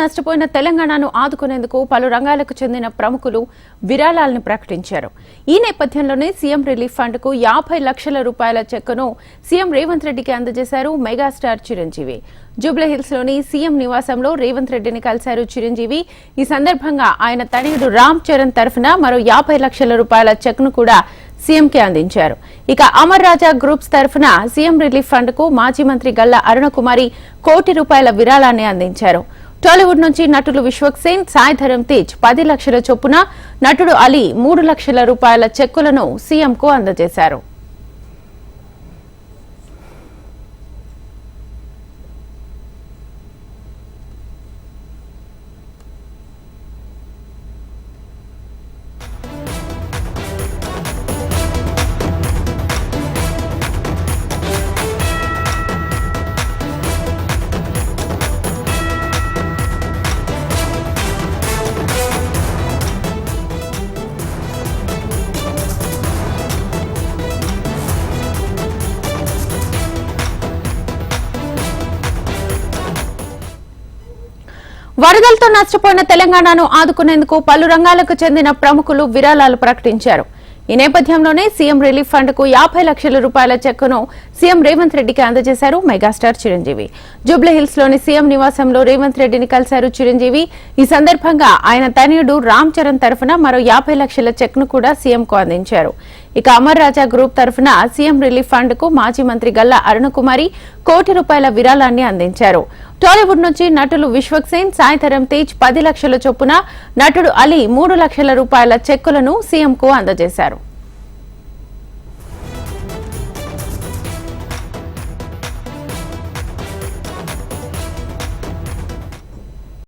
నష్టపోయిన తెలంగాణను ఆదుకునేందుకు పలు రంగాలకు చెందిన ప్రముఖులు విరాళాలను ప్రకటించారు. ఈ నేపథ్యంలోనే సీఎం రిలీఫ్ ఫండ్కు యాభై లక్షల రూపాయల చెక్కును సీఎం రేవంత్ రెడ్డికి అందజేశారు మెగాస్టార్ చిరంజీవి. జూబ్లీహిల్స్లోని సీఎం నివాసంలో రేవంత్ రెడ్డిని కలిశారు చిరంజీవి. ఈ సందర్భంగా ఆయన తనయుడు రామ్ చరణ్ తరఫున మరో యాభై లక్షల రూపాయల చెక్ను కూడా సీఎంకి అందించారు. ఇక అమర్ రాజా గ్రూప్స్ తరఫున సీఎం రిలీఫ్ ఫండ్కు మాజీ మంత్రి గల్లా అరుణకుమారి కోటి రూపాయల విరాళాన్ని అందించారు. టాలీవుడ్ నుంచి నటులు విశ్వక్ సేన్ సాయి ధరమ్ తేజ్ పది లక్షల చొప్పున నటుడు అలీ మూడు లక్షల రూపాయల చెక్కులను సీఎంకు అందజేశారు. వరదలతో నష్టపోయిన తెలంగాణను ఆదుకునేందుకు పలు రంగాలకు చెందిన ప్రముఖులు విరాళాలు ప్రకటించారు. ఈ నేపథ్యంలోనే సీఎం రిలీఫ్ ఫండ్కు యాభై లక్షల రూపాయల చెక్కును సీఎం రేవంత్ రెడ్డికి అందజేశారు మెగాస్టార్ చిరంజీవి. జూబ్లీహిల్స్లోని సీఎం నివాసంలో రేవంత్ రెడ్డిని కలిశారు చిరంజీవి. ఈ సందర్భంగా ఆయన తనయుడు రామ్ చరణ్ తరఫున మరో యాభై లక్షల చెక్ను కూడా సీఎంకు అందించారు. ఇక అమర్ రాజా గ్రూప్ తరఫున సీఎం రిలీఫ్ ఫండ్కు మాజీ మంత్రి గల్లా అరుణకుమారి కోటి రూపాయల విరాళాన్ని అందించారు. టాలీవుడ్ నుంచి నటులు విశ్వక్ సేన్ సాయి తేజ్ పది లక్షల చొప్పున నటుడు అలీ మూడు లక్షల రూపాయల చెక్కులను సీఎంకు అందజేశారు.